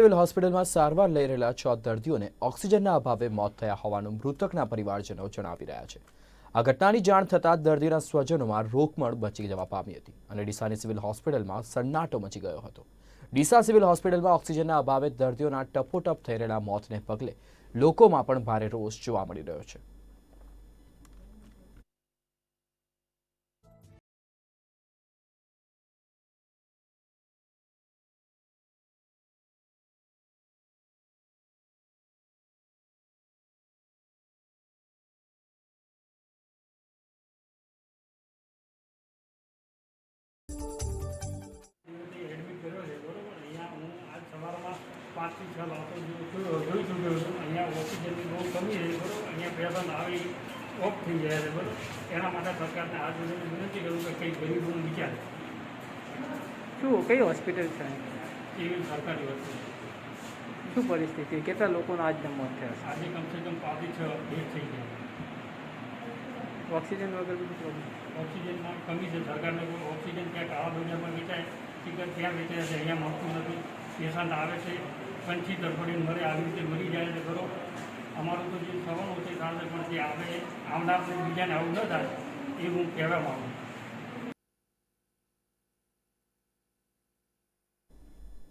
Civil હોસ્પિટલમાં સારવાર લઈ રહેલા છ દર્દીઓને ઓક્સિજનના અભાવે મોત થયા હોવાનું મૃતકના પરિવારજનો જણાવી રહ્યા છે. આ ઘટનાની જાણ થતાં દર્દીના સ્વજનોમાં રોકમળ બચી જવા પામી હતી અને ડીસાની સિવિલ હોસ્પિટલમાં સન્નાટો મચી ગયો હતો. ડીસા સિવિલ હોસ્પિટલમાં ઓક્સિજનના અભાવે દર્દીઓના ટપોટપ થઈ રહેલા મોતને પગલે લોકોમાં પણ ભારે રોષ જોવા મળી રહ્યો છે. પાંચથી છ લાખો જોઈ ચૂક્યો છું અહીંયા ઓક્સિજનની બહુ કમી છે બરાબર? અહીંયા પેશન્ટ આવી ઓફ થઈ જાય છે બરાબર? એના માટે સરકારને આ જોઈને વિનંતી કરું કે કંઈ ગરીબોનું વિચાર. શું કઈ હોસ્પિટલ છે? એવી સરકારી હોસ્પિટલ શું પરિસ્થિતિ? કેટલા લોકોનો આજના મોત થયા આજે કમસે કમ પાંચથી છ ડેથ થઈ ગયા. ઓક્સિજન વગર બધું પ્રોબ્લેમ ઓક્સિજનમાં કમી છે સરકારને કોઈ ઓક્સિજન ક્યાંક આવા દુનિયામાં વેચાય કે ક્યાં વેચાય છે અહીંયા મળતું નથી. પેશન્ટ આવે છે પંછી તરફડીને મરે, આવી રીતે મરી જાય તો બરોબર અમારું તો જે થવાનું છે કારણ કે પણ જે આવે, આવનાર બીજાને આવું ન થાય, એ હું કહેવા માગું છું.